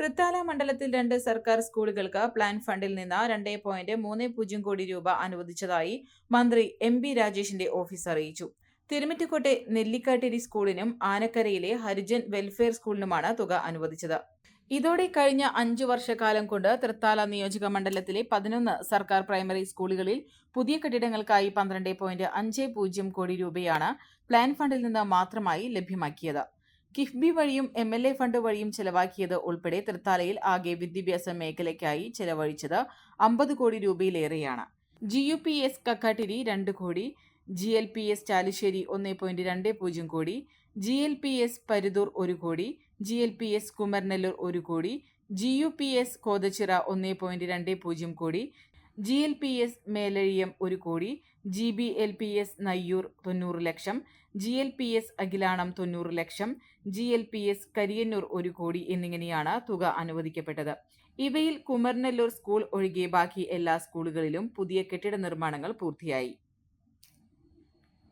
തൃത്താല മണ്ഡലത്തിൽ രണ്ട് സർക്കാർ സ്കൂളുകൾക്ക് പ്ലാൻ ഫണ്ടിൽ നിന്ന് രണ്ട് പോയിന്റ് മൂന്ന് പൂജ്യം കോടി രൂപ അനുവദിച്ചതായി മന്ത്രി എം ബി രാജേഷിന്റെ ഓഫീസ് അറിയിച്ചു. തിരുമിറ്റിക്കോട്ടെ നെല്ലിക്കാട്ടിരി സ്കൂളിനും ആനക്കരയിലെ ഹരിജൻ വെൽഫെയർ സ്കൂളിനുമാണ് തുക അനുവദിച്ചത്. ഇതോടെ കഴിഞ്ഞ അഞ്ചു വർഷക്കാലം കൊണ്ട് തൃത്താല നിയോജക മണ്ഡലത്തിലെ പതിനൊന്ന് സർക്കാർ പ്രൈമറി സ്കൂളുകളിൽ പുതിയ കെട്ടിടങ്ങൾക്കായി പന്ത്രണ്ട് പോയിന്റ് അഞ്ച് പൂജ്യം കോടി രൂപയാണ് പ്ലാൻ ഫണ്ടിൽ നിന്ന് മാത്രമായി ലഭ്യമാക്കിയത്. കിഫ്ബി വഴിയും എം എൽ എ ഫണ്ട് വഴിയും ചെലവാക്കിയത് ഉൾപ്പെടെ തൃത്താലയിൽ ആകെ വിദ്യാഭ്യാസ മേഖലയ്ക്കായി ചെലവഴിച്ചത് അമ്പത് കോടി രൂപയിലേറെയാണ്. G U P S Kakkattiri രണ്ട് കോടി G L P S Chalissery ഒന്ന് പോയിന്റ് രണ്ട് പൂജ്യം കോടി G L P S Paruthur ഒരു കോടി G L P S Kumaranellur ഒരു കോടി G U P S Kothachira ഒന്ന് പോയിന്റ് രണ്ട് പൂജ്യം കോടി G L P S Melazhiyam ഒരു കോടി G B L P S Nayyur തൊണ്ണൂറ് ലക്ഷം G L P S Akhilanam തൊണ്ണൂറ് ലക്ഷം G L P S Kariyannur ഒരു കോടി എന്നിങ്ങനെയാണ് തുക അനുവദിക്കപ്പെട്ടത്. ഇവയിൽ കുമർനെല്ലൂർ സ്കൂൾ ഒഴികെ ബാക്കി എല്ലാ സ്കൂളുകളിലും പുതിയ കെട്ടിട നിർമ്മാണങ്ങൾ പൂർത്തിയായി.